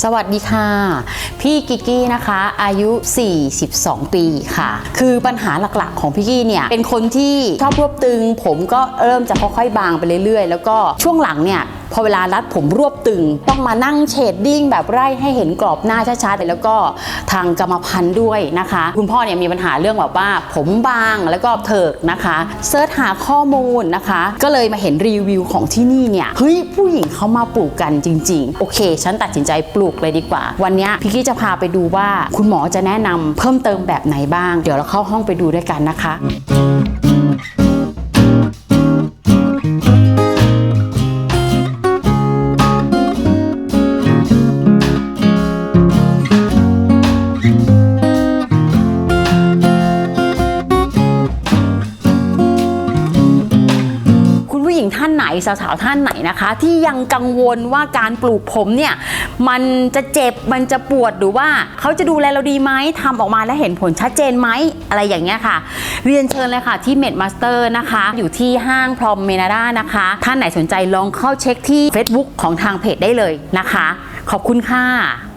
สวัสดีค่ะ พี่กิกกี้นะคะ อายุ 42 ปีค่ะ คือปัญหาหลักๆ ของพี่กี้เนี่ย เป็นคนที่ชอบรวบตึง ผมก็เริ่มจะค่อยๆบางไปเรื่อยๆ แล้วก็ช่วงหลังเนี่ย พอเวลารัดผมรวบตึง ต้องมานั่งเชดดิ้งแบบไร่ให้เห็นกรอบหน้าชัดๆแล้วก็ทางกรรมพันธุ์ด้วยนะคะ คุณพ่อเนี่ยมีปัญหาเรื่องแบบว่า ผมบางแล้วก็เถิกนะคะเซิร์ชหาข้อมูลนะคะ ก็เลยมาเห็นรีวิวของที่นี่เนี่ยเฮ้ยผู้หญิงเขามาปลูกกันจริง ๆ โอเค ฉันตัดสินใจปลูกเลยดีกว่า วันนี้พี่กี้จะพาไปดูว่า คุณหมอจะแนะนำเพิ่มเติมแบบไหนบ้าง เดี๋ยวเราเข้าห้องไปดูด้วยกันนะคะ ผู้หญิงท่านไหนสาวๆท่านไหนนะคะ ที่ยังกังวลว่าการปลูกผมเนี่ยมันจะเจ็บมันจะปวดหรือว่าเขาจะดูแลเราดีไหมทำออกมาแล้วเห็นผลชัดเจนไหมอะไรอย่างเงี้ยค่ะ เรียนเชิญเลยค่ะที่เมดมาสเตอร์นะคะ อยู่ที่ห้างพรอมเมนาด้านะคะ ท่านไหนสนใจลองเข้าเช็คที่ Facebook ของทางเพจได้เลยนะคะ ขอบคุณค่ะ